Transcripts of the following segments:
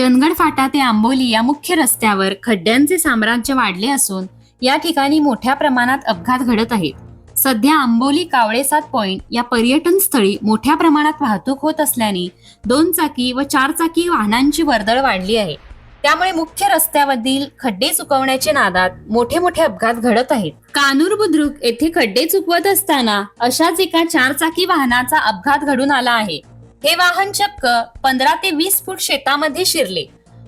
चंदगड फाटा ते आंबोली या मुख्य रस्त्यावर खड्ड्यांचे साम्राज्य वाढले असून या ठिकाणी मोठ्या प्रमाणात अपघात घडत आहेत. सध्या आंबोली कावळेसात पॉइंट या पर्यटन स्थळी मोठ्या प्रमाणात वाहतूक होत असल्याने दोन चाकी व चार चाकी वाहनांची वर्दळ वाढली आहे. त्यामुळे मुख्य रस्त्यावरील खड्डे चुकवण्याच्या नादात मोठे मोठे अपघात घडत आहेत. कानूर बुद्रुक येथे खड्डे चुकवत असताना अशाच एका चार चाकी वाहनाचा अपघात घडून आला आहे. हे वाहन चक्क पंधरा ते वीस फूट शेतामध्ये शिरले.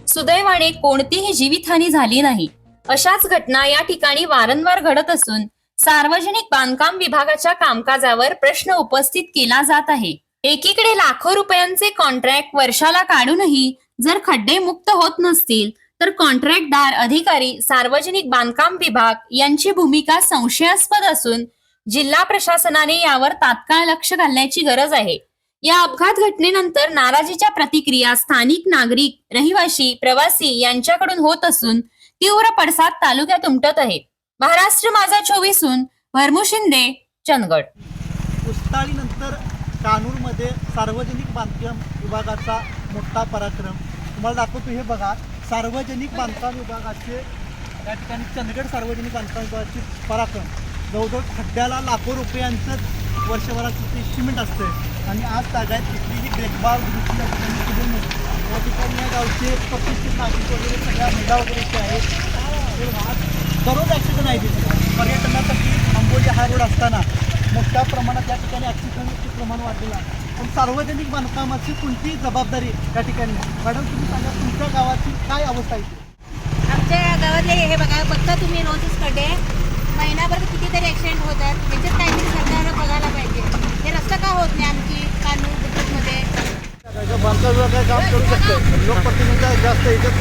सुदैवाने कोणतीही जीवितहानी झाली नाही. अशाच घटना या ठिकाणी वारंवार घडत असून सार्वजनिक बांधकाम विभागाच्या कामकाजावर प्रश्न उपस्थित केला जात आहे. एकीकडे लाखो रुपयांचे कॉन्ट्रॅक्ट वर्षाला काढूनही जर खड्डे मुक्त होत नसतील तर कॉन्ट्रॅक्टदार अधिकारी सार्वजनिक बांधकाम विभाग यांची भूमिका संशयास्पद असून जिल्हा प्रशासनाने यावर तात्काळ लक्ष घालण्याची गरज आहे. या अपघात घटनेनंतर नाराजीच्या प्रतिक्रिया स्थानिक नागरिक रहिवासी प्रवासी यांच्याकडून होत असून तीव्र पडसाद तालुक्यात उमटत आहे. महाराष्ट्र माझा चोवीसून भरमू शिंदे चंदगड. उस्ताळीनंतर कानूरमध्ये सार्वजनिक बांधकाम विभागाचा मोठा पराक्रम. तुम्हाला दाखवतो हे बघा सार्वजनिक बांधकाम विभागाचे या ठिकाणी चंदगड सार्वजनिक बांधकाम विभागाचे पराक्रम. जवळजवळ खड्ड्याला लाखो रुपयांचं वर्षभराचं ते सिमेंट असतं आणि आज तागायत कुठलीही देखभाल दुरुस्ती या ठिकाणी नाही या ठिकाणी या गावचे प्रतिष्ठित नागरिक वगैरे सगळ्या महिला वगैरे जे आहेत. आज दररोज ॲक्सिडेंट आहे तिथे. पर्यटनासाठी आंबोली हा रोड असताना मोठ्या प्रमाणात या ठिकाणी ॲक्सिडेंटचे प्रमाण वाढलेलं आहे. पण सार्वजनिक बांधकामाची कोणतीही जबाबदारी या ठिकाणी मॅडम तुम्ही सांगा तुमच्या गावाची काय अवस्था आहे आमच्या गावातले हे बघा बघता तुम्ही रोजच कडे महिनाभर कितीतरी ॲक्सिडेंट होतात त्याच्यात काही सरकारनं बघायला पाहिजे हे रस्ता का होत नाही आमची कानूर बुद्रुकमध्ये सर्व काय काम करू शकतं. लोकप्रतिनिधी जास्त याच्यात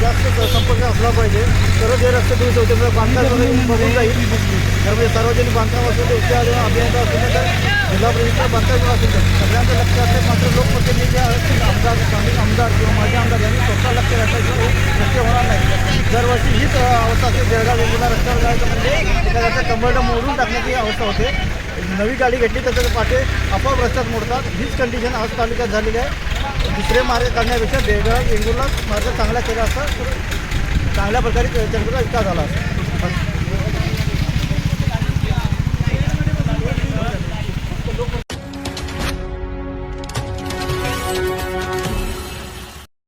जास्त संपर्क असला पाहिजे. तरच हे रस्ते दुरुस्त होते म्हणजे बांधकाम विभाग बघून जाईल. तर म्हणजे सार्वजनिक बांधकाम असेल तर उच्च अभियंता असेल तर जिल्हा परिषद बांधकाम असेल तर सगळ्यांचं लक्ष असते. मात्र लोकप्रतिनिधी जे असतील आमदार स्थानिक आमदार किंवा माजी आमदार यांनी स्वतः लक्ष घातल्याशिवाय शक्य होणार नाही. दरवर्षी हीच अवस्था असते जळगाव वेगवेगळ्या रस्त्यावर जायचं म्हणजे एखाद्याचं कंबरडं मोडून टाकण्याची अवस्था होते. नवी गाडी घेतली तर त्याचे आपोआप रस्त्यात मोडतात. हीच कंडिशन आज तालुक्यात झालेली आहे. दुसरे मार्ग काढण्यापेक्षा बेळगाव वेंगुर्ला मार्ग चांगला केला असता चांगल्या प्रकारे चंद्रपूरचा विकास झाला असता.